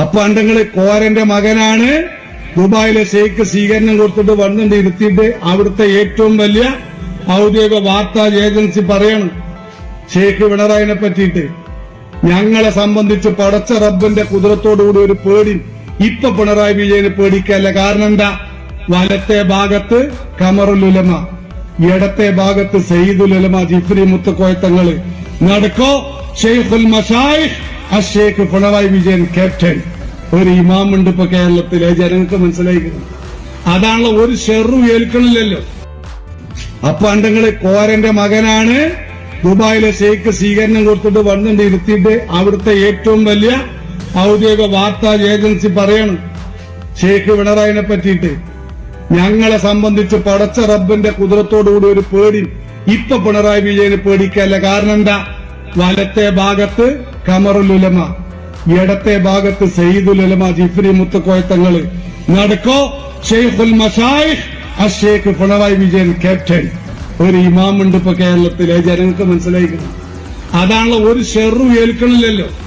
അപ്പൊ അണ്ടങ്ങൾ കോരന്റെ മകനാണ്. ദുബായിലെ ഷെയ്ഖ് സ്വീകരണം കൊടുത്തിട്ട് വന്നിട്ട് ഇരുത്തിയിട്ട് അവിടുത്തെ ഏറ്റവും വലിയ ഔദ്യോഗിക വാർത്താ ഏജൻസി പറയണം. ഷെയ്ഖ് പിണറായിനെ പറ്റിയിട്ട്. ഞങ്ങളെ സംബന്ധിച്ച് പടച്ച റബ്ബിന്റെ കുതിരത്തോടുകൂടി ഒരു പേടി. ഇപ്പൊ പിണറായി വിജയന് പേടിക്കല്ല. കാരണം എന്താ? വലത്തെ ഭാഗത്ത് കമറുലുലമ ഇടത്തെ ഭാഗത്ത് സയ്യിദുലമ ജിഫ്രി മുത്തക്കോയത്തങ്ങൾ. നടക്കോ. ഷെയ്ഖുൽ മഷായിഖ് അഷേഖ് പിണറായി വിജയൻ ക്യാപ്റ്റൻ. ഒരു ഇമാമുണ്ട് ഇപ്പൊ കേരളത്തിലെ ജനങ്ങൾക്ക് മനസ്സിലായിരിക്കുന്നു അതാണല്ലോ ഒരു ഷെറു ഏൽക്കണില്ലല്ലോ. അപ്പൊ അണ്ടങ്ങൾ കോരന്റെ മകനാണ്. ദുബായിലെ ഷെയ്ഖ് സ്വീകരണം കൊടുത്തിട്ട് വന്നിട്ട് ഇരുത്തിയിട്ട് അവിടുത്തെ ഏറ്റവും വലിയ ഔദ്യോഗിക വാർത്താ ഏജൻസി പറയണം ഷെയ്ഖ് പിണറായിനെ പറ്റിയിട്ട്. ഞങ്ങളെ സംബന്ധിച്ച് പടച്ച റബ്ബിന്റെ കുതിരത്തോടുകൂടി ഒരു പേടി. ഇപ്പൊ പിണറായി വിജയന് പേടിക്കല്ല. കാരണം എന്താ? വലത്തെ ഭാഗത്ത് കമറുലുലമ ഇടത്തെ ഭാഗത്ത് സയ്യിദുലമ ജിഫ്രി മുത്തക്കോയത്തങ്ങൾ നടക്കോ. ഷെയ്ഖുൽ മഷായിഖ് അഷേഖ് പിണറായി വിജയൻ ക്യാപ്റ്റൻ ഒരു ഇമാമുണ്ട് ഇപ്പൊ കേരളത്തിലെ. ജനങ്ങൾക്ക് മനസ്സിലായിക്കുന്നു അതാണല്ലോ ഒരു ഷെറു ഏൽക്കണില്ലല്ലോ.